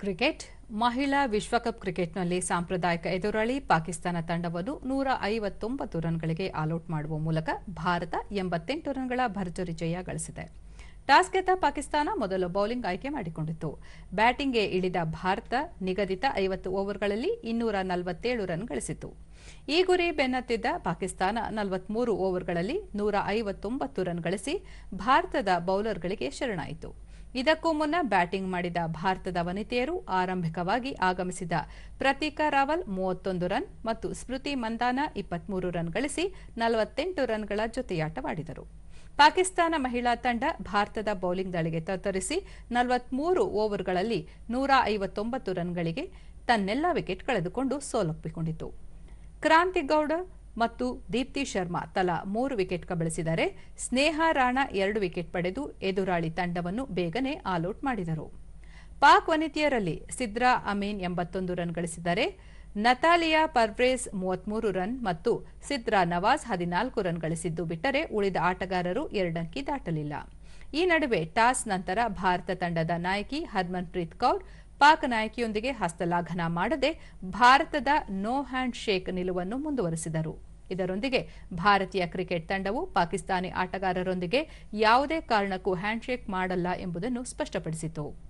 Cricket, ಮಹಿಳಾ ವಿಶ್ವಕಪ್ ಕ್ರಿಕೆಟ್ನಲ್ಲಿ ಸಾಂಪ್ರದಾಯಿಕ ಎದುರಾಳಿ ಪಾಕಿಸ್ತಾನ ತಂಡವನ್ನು ನೂರ ಐವತ್ತೊಂಬತ್ತು ರನ್ಗಳಿಗೆ ಆಲೌಟ್ ಮಾಡುವ ಮೂಲಕ ಭಾರತ ಎಂಬತ್ತೆಂಟು ರನ್ಗಳ ಭರ್ಜರಿ ಜಯ ಗಳಿಸಿದೆ. ಟಾಸ್ ಗೆದ್ದ ಪಾಕಿಸ್ತಾನ ಮೊದಲು ಬೌಲಿಂಗ್ ಆಯ್ಕೆ ಮಾಡಿಕೊಂಡಿತ್ತು ಬ್ಯಾಟಿಂಗ್ಗೆ ಇಳಿದ ಭಾರತ ನಿಗದಿತ ಐವತ್ತು ಓವರ್ಗಳಲ್ಲಿ ಇನ್ನೂರ ನಲವತ್ತೇಳು ರನ್ ಗಳಿಸಿತು. ಈ ಗುರಿ ಬೆನ್ನತ್ತಿದ್ದ ಪಾಕಿಸ್ತಾನ ನಲವತ್ಮೂರು ಓವರ್ಗಳಲ್ಲಿ ನೂರ ಐವತ್ತೊಂಬತ್ತು ರನ್ ಗಳಿಸಿ ಭಾರತದ ಬೌಲರ್ಗಳಿಗೆ ಶರಣಾಯಿತು. ಇದಕ್ಕೂ ಮುನ್ನ ಬ್ಯಾಟಿಂಗ್ ಮಾಡಿದ ಭಾರತದ ವನಿತೆಯರು ಆರಂಭಿಕವಾಗಿ ಆಗಮಿಸಿದ ಪ್ರತೀಕಾ ರಾವಲ್ ಮೂವತ್ತೊಂದು ರನ್ ಮತ್ತು ಸ್ಮೃತಿ ಮಂದಾನ ಇಪ್ಪತ್ಮೂರು ರನ್ ಗಳಿಸಿ ನಲವತ್ತೆಂಟು ರನ್ಗಳ ಜೊತೆಯಾಟವಾಡಿದರು. ಪಾಕಿಸ್ತಾನ ಮಹಿಳಾ ತಂಡ ಭಾರತದ ಬೌಲಿಂಗ್ ದಾಳಿಗೆ ತತ್ತರಿಸಿ ನಲವತ್ಮೂರು ಓವರ್ಗಳಲ್ಲಿ ನೂರ ಐವತ್ತೊಂಬತ್ತು ರನ್ಗಳಿಗೆ ತನ್ನೆಲ್ಲ ವಿಕೆಟ್ ಕಳೆದುಕೊಂಡು ಸೋಲೊಪ್ಪಿಕೊಂಡಿತು. ಕ್ರಾಂತಿಗೌಡ ಮತ್ತು ದೀಪ್ತಿ ಶರ್ಮಾ ತಲಾ ಮೂರು ವಿಕೆಟ್ ಕಬಳಿಸಿದರೆ ಸ್ನೇಹಾ ರಾಣಾ ಎರಡು ವಿಕೆಟ್ ಪಡೆದು ಎದುರಾಳಿ ತಂಡವನ್ನು ಬೇಗನೆ ಆಲೌಟ್ ಮಾಡಿದರು. ಪಾಕ್ ವನಿತೆಯರಲ್ಲಿ ಸಿದ್ರಾ ಅಮೀನ್ ಎಂಬತ್ತೊಂದು ರನ್ ಗಳಿಸಿದರೆ ನತಾಲಿಯಾ ಪರ್ವೇಸ್ ಮೂವತ್ಮೂರು ರನ್ ಮತ್ತು ಸಿದ್ರಾ ನವಾಜ್ ಹದಿನಾಲ್ಕು ರನ್ ಗಳಿಸಿದ್ದು ಬಿಟ್ಟರೆ ಉಳಿದ ಆಟಗಾರರು ಎರಡಂಕಿ ದಾಟಲಿಲ್ಲ ಈ ನಡುವೆ ಟಾಸ್ ನಂತರ ಭಾರತ ತಂಡದ ನಾಯಕಿ ಹರ್ಮನ್ಪ್ರೀತ್ ಕೌರ್ ಪಾಕ್ ನಾಯಕಿಯೊಂದಿಗೆ ಹಸ್ತಲಾಘನ ಮಾಡದೆ ಭಾರತದ ನೋ ಹ್ಯಾಂಡ್ ಶೇಕ್ ನಿಲುವನ್ನು ಮುಂದುವರೆಸಿದರು. ಇದರೊಂದಿಗೆ ಭಾರತೀಯ ಕ್ರಿಕೆಟ್ ತಂಡವು ಪಾಕಿಸ್ತಾನಿ ಆಟಗಾರರೊಂದಿಗೆ ಯಾವುದೇ ಕಾರಣಕ್ಕೂ ಹ್ಯಾಂಡ್ಶೇಕ್ ಮಾಡಲ್ಲ ಎಂಬುದನ್ನು ಸ್ಪಷ್ಟಪಡಿಸಿತು.